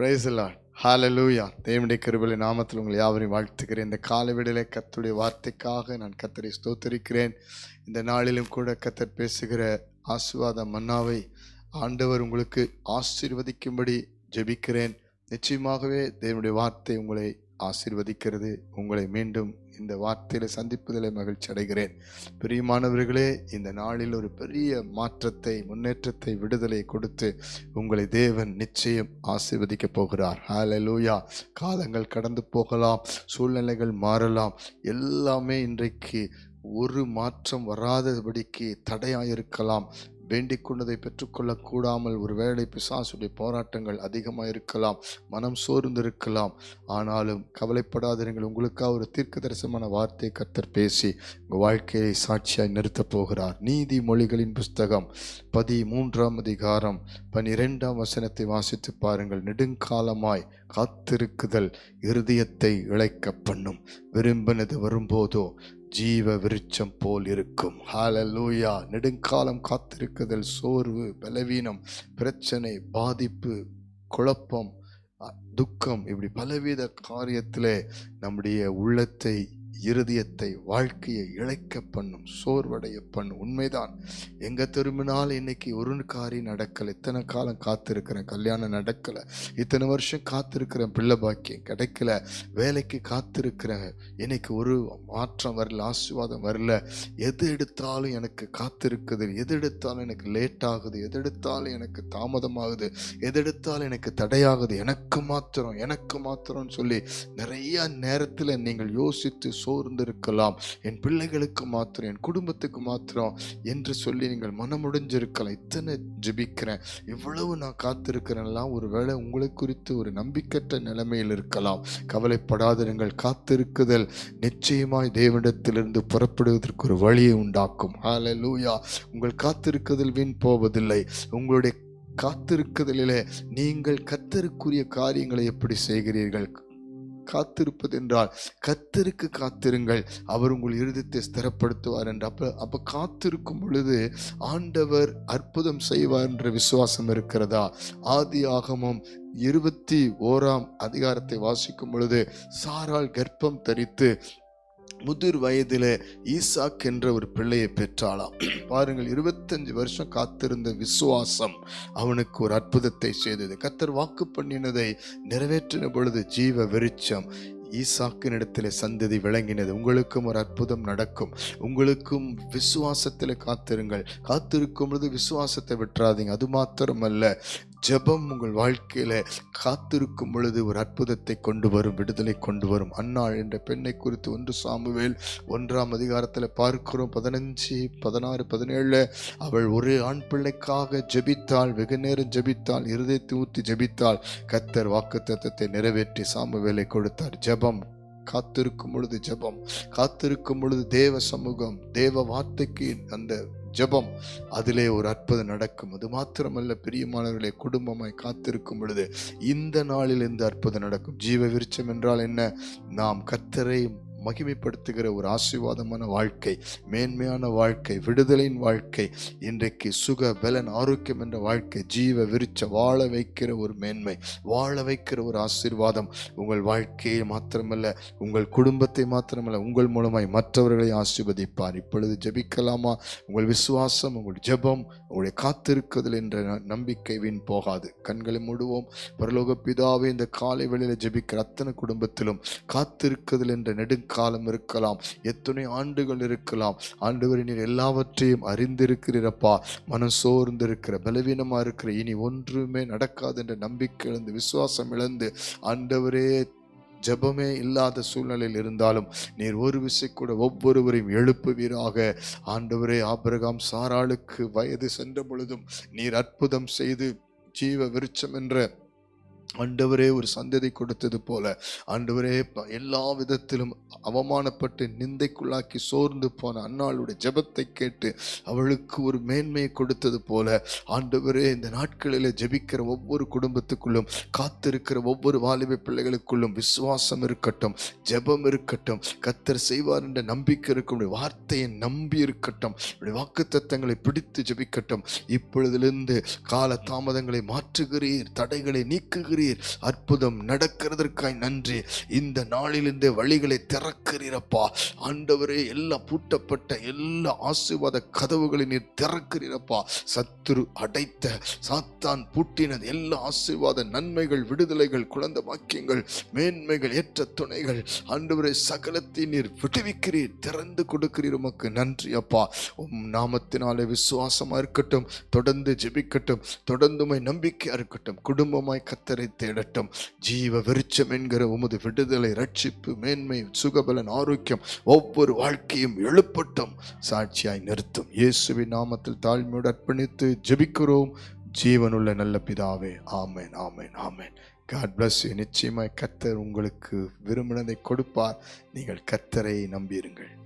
பிரைஸ்லா ஹாலலூயா தேவனுடைய கிருபலை நாமத்தில் உங்களை யாவரையும் வாழ்த்துக்கிறேன் இந்த காலவிடலை கத்துடைய வார்த்தைக்காக நான் கத்தரை ஸ்தோத்தரிக்கிறேன். இந்த நாளிலும் கூட கத்தர் பேசுகிற ஆசுவாத மன்னாவை ஆண்டவர் உங்களுக்கு ஆசீர்வதிக்கும்படி ஜெபிக்கிறேன். நிச்சயமாகவே தேவனுடைய வார்த்தை உங்களை ஆசீர்வதிக்கிறது. உங்களை மீண்டும் இந்த வார்த்தையில் சந்திப்பதில் மகிழ்ச்சி அடைகிறேன். பிரியமானவர்களே இந்த நாளில் ஒரு பெரிய மாற்றத்தை முன்னேற்றத்தை விடுதலை கொடுத்து உங்களை தேவன் நிச்சயம் ஆசிர்வதிக்க போகிறார். ஹாலலூயா காலங்கள் கடந்து போகலாம் சூழ்நிலைகள் மாறலாம். எல்லாமே இன்றைக்கு ஒரு மாற்றம் வராதபடிக்கு தடையாக இருக்கலாம் வேண்டிக் கொண்டதை பெற்றுக்கொள்ள கூடாமல் ஒருவேளை பிசாசுடைய போராட்டங்கள் அதிகமாக இருக்கலாம் மனம் சோர்ந்திருக்கலாம். ஆனாலும் கவலைப்படாதிருங்கள் உங்களுக்காக ஒரு தீர்க்க தரிசனமான வார்த்தை கர்த்தர் பேசி உங்கள் வாழ்க்கையை சாட்சியாய் நிறுத்தப் போகிறார். நீதி மொழிகளின் புஸ்தகம் பதி மூன்றாம் அதிகாரம் பனிரெண்டாம் வசனத்தை வாசித்து பாருங்கள். நெடுங்காலமாய் காத்திருக்குதல் இருதயத்தை இழைக்க பண்ணும். விரும்பினது வரும்போதோ ஜீவ விருட்சம் போல் இருக்கும். ஹாலலூயா நெடுங்காலம் காத்திருக்குதல் சோர்வு பலவீனம் பிரச்சனை பாதிப்பு குழப்பம் துக்கம் இப்படி பலவித காரியத்தில் நம்முடைய உள்ளத்தை இருதயத்தை வாழ்க்கையை இழைக்க பண்ணும் சோர்வடைய பண்ணும். உண்மைதான். எங்க திரும்பினாலும் இன்னைக்கு ஒரு காரியம் நடக்கல. இத்தனை காலம் காத்திருக்கிறேன். கல்யாணம் நடக்கல. இத்தனை வருஷம் காத்திருக்கிறேன். பிள்ளை பாக்கியம் கிடைக்கல. வேலைக்கு காத்திருக்கிறேன். இன்னைக்கு ஒரு மாற்றம் வரல ஆசீர்வாதம் வரல. எது எடுத்தாலும் எனக்கு காத்திருக்குது. எது எடுத்தாலும் எனக்கு லேட் ஆகுது. எது எடுத்தாலும் எனக்கு தாமதமாகுது. எது எடுத்தாலும் எனக்கு தடையாகுது. எனக்கு மாத்திரம் எனக்கு மாத்திரம்னு சொல்லி நிறைய நேரத்தில் நீங்கள் யோசித்து சோர்ந்திருக்கலாம். என் பிள்ளைகளுக்கு மாத்திரம் என் குடும்பத்துக்கு மாத்திரம் என்று சொல்லி நீங்கள் மனமுடைஞ்சிருக்கலாம் இத்தனை ஜெபிக்கிறேன். இவ்வளவு நான் காத்திருக்கிறேன்லாம் ஒருவேளை உங்களை குறித்து ஒரு நம்பிக்கற்ற நிலைமையில் இருக்கலாம். கவலைப்படாதிருங்கள். காத்திருக்குதல் நிச்சயமாய் தேவனிடத்திலிருந்து புறப்படுவதற்கு ஒரு வழியை உண்டாக்கும். லூயா உங்கள் காத்திருக்குதல் வீண் போவதில்லை. உங்களுடைய காத்திருக்குதலிலே நீங்கள் கத்தருக்குரிய காரியங்களை எப்படி செய்கிறீர்கள்? காத்திருப்பது என்றால் கத்தருக்கு காத்திருங்கள் அவர் உங்கள் இருதயத்தை ஸ்திரப்படுத்துவார் என்று. அப்ப அப்போ காத்திருக்கும் பொழுது ஆண்டவர் அற்புதம் செய்வார் என்ற விசுவாசம் இருக்கிறதா? ஆதி ஆகமம் இருபத்தி ஓராம் அதிகாரத்தை வாசிக்கும் பொழுது சாரால் கர்ப்பம் தரித்து முதிர் வயதில் ஈசாக் என்ற ஒரு பிள்ளையை பெற்றாளாம். பாருங்கள் இருபத்தஞ்சு வருஷம் காத்திருந்த விசுவாசம் அவனுக்கு ஒரு அற்புதத்தை செய்தது. கத்தர் வாக்கு பண்ணினதை நிறைவேற்றின பொழுது ஜீவ விருட்சம் இடத்துல சந்ததி விளங்கினது. உங்களுக்கும் ஒரு அற்புதம் நடக்கும். உங்களுக்கும் விசுவாசத்தில் காத்திருங்கள். காத்திருக்கும் பொழுது விசுவாசத்தை விட்டுறாதீங்க. அது மாத்திரமல்ல ஜெபம் உங்கள் வாழ்க்கையில் காத்திருக்கும் பொழுது ஒரு அற்புதத்தை கொண்டு வரும் விடுதலை கொண்டு வரும். அன்னாள் என்ற பெண்ணை குறித்து ஒன்று சாமுவேல் ஒன்றாம் அதிகாரத்தில் பார்க்கிறோம். பதினஞ்சு பதினாறு பதினேழு. அவள் ஒரு ஆண் பிள்ளைக்காக ஜெபித்தாள் வெகு நேரம் ஜெபித்தாள் இருதயத்தை ஊற்றி ஜெபித்தாள். கத்தர் வாக்குத்தத்தத்தை நிறைவேற்றி சாமுவேலை கொடுத்தார். ஜெபம் காத்திருக்கும் பொழுது ஜெபம் காத்திருக்கும் பொழுது தேவ சமூகம் தேவ வார்த்தைக்கு அந்த ஜெபம் அதிலே ஒரு அற்புதம் நடக்கும். அது மாத்திரமல்ல பிரியமானவர்களே குடும்பமாய் காத்திருக்கும் பொழுது இந்த நாளில் இந்த அற்புதம் நடக்கும். ஜீவ விருச்சம் என்றால் என்ன? நாம் கத்தரை மகிமைப்படுத்துகிற ஒரு ஆசீர்வாதமான வாழ்க்கை மேன்மையான வாழ்க்கை விடுதலையின் வாழ்க்கை இன்றைக்கு சுக பலன் ஆரோக்கியம் என்ற வாழ்க்கை ஜீவ விருச்ச வாழ வைக்கிற ஒரு மேன்மை வாழ வைக்கிற ஒரு ஆசீர்வாதம் உங்கள் வாழ்க்கையை மாத்திரமல்ல உங்கள் குடும்பத்தை மாத்திரமல்ல உங்கள் மூலமாய் மற்றவர்களை ஆசீர்வதிப்பார். இப்பொழுது ஜெபிக்கலாமா? உங்கள் விசுவாசம் உங்கள் ஜெபம் உங்களுடைய காத்திருக்குதல் என்ற ந- நம்பிக்கை வீண் போகாது. கண்களை மூடுவோம். பரலோக பிதாவை இந்த காலை வெளியில் ஜெபிக்கிற அத்தனை குடும்பத்திலும் காத்திருக்குதல் என்ற காலம் இருக்கலாம். எத்தனை ஆண்டுகள் இருக்கலாம். ஆண்டவர் நீர் எல்லாவற்றையும் அறிந்திருக்கிறீரப்பா. மனம் சோர்ந்து இருக்கிற பலவீனமாக இருக்கிற இனி ஒன்றுமே நடக்காது என்ற நம்பிக்கை இழந்து விசுவாசம் இழந்து ஆண்டவரே ஜெபமே இல்லாத சூழ்நிலையில் இருந்தாலும் நீர் ஒரு விசை கூட ஒவ்வொருவரையும் எழுப்புவீராக. ஆண்டவரே ஆபிரகாம் சாராளுக்கு வயது சென்ற பொழுதும் நீர் அற்புதம் செய்து ஜீவ விருட்சம் என்ற ஆண்டவரே ஒரு சந்ததி கொடுத்தது போல ஆண்டவரே எல்லா விதத்திலும் அவமானப்பட்டு நிந்தைக்குள்ளாக்கி சோர்ந்து போன அன்னாளுடைய ஜெபத்தை கேட்டு அவளுக்கு ஒரு மேன்மையை கொடுத்தது போல ஆண்டவரே இந்த நாட்களில் ஜெபிக்கிற ஒவ்வொரு குடும்பத்துக்குள்ளும் காத்திருக்கிற ஒவ்வொரு வாலிப பிள்ளைகளுக்குள்ளும் விசுவாசம் இருக்கட்டும் ஜெபம் இருக்கட்டும் கத்தர் செய்வார் என்ற நம்பிக்கை இருக்கும் வார்த்தையை நம்பி இருக்கட்டும் வாக்கு தத்தங்களை பிடித்து ஜெபிக்கட்டும். இப்பொழுதிலிருந்து கால தாமதங்களை மாற்றுகிறீர் தடைகளை நீக்குகிறீர். திறக்கிறீர் அற்புதம் நடக்கிறதற்காய் நன்றி. இந்த நாளிலிருந்தே வழிகளை திறக்கிறீரப்பா. ஆண்டவரே எல்லா பூட்டப்பட்ட எல்லா ஆசீர்வாத கதவுகளை நீர் திறக்கிறீரப்பா. சத்துரு அடைத்த சாத்தான் பூட்டினது எல்லா ஆசீர்வாத நன்மைகள் விடுதலைகள் குழந்தை வாக்கியங்கள் மேன்மைகள் ஏற்ற துணைகள். ஆண்டவரே சகலத்தை நீர் விடுவிக்கிறீர் திறந்து கொடுக்கிறீர் உமக்கு நன்றி அப்பா. உம் நாமத்தினாலே விசுவாசமா இருக்கட்டும் தொடர்ந்து ஜெபிக்கட்டும் தொடர்ந்துமை நம்பிக்கையாக நம்பிக்கையா இருக்கட்டும் குடும்பமாய் கத்தரை தேடட்டும். ஜீவ வெறிச்சம் என்கிற உமது விடுதலை ரட்சிப்பு மேன்மை சுகபலன் ஆரோக்கியம் ஒவ்வொரு வாழ்க்கையும் எழுப்பட்டும். சாட்சியாய் நிறுத்தும். இயேசுவின் நாமத்தில் தாழ்மையோடு அர்ப்பணித்து ஜெபிக்கிறோம். ஜீவனுள்ள நல்ல பிதாவே ஆமேன் ஆமேன் ஆமேன். காட் பிளஸ் நிச்சயமாய் கத்தர் உங்களுக்கு விரும்பினதை கொடுப்பார். நீங்கள் கத்தரை நம்பியிருங்கள்.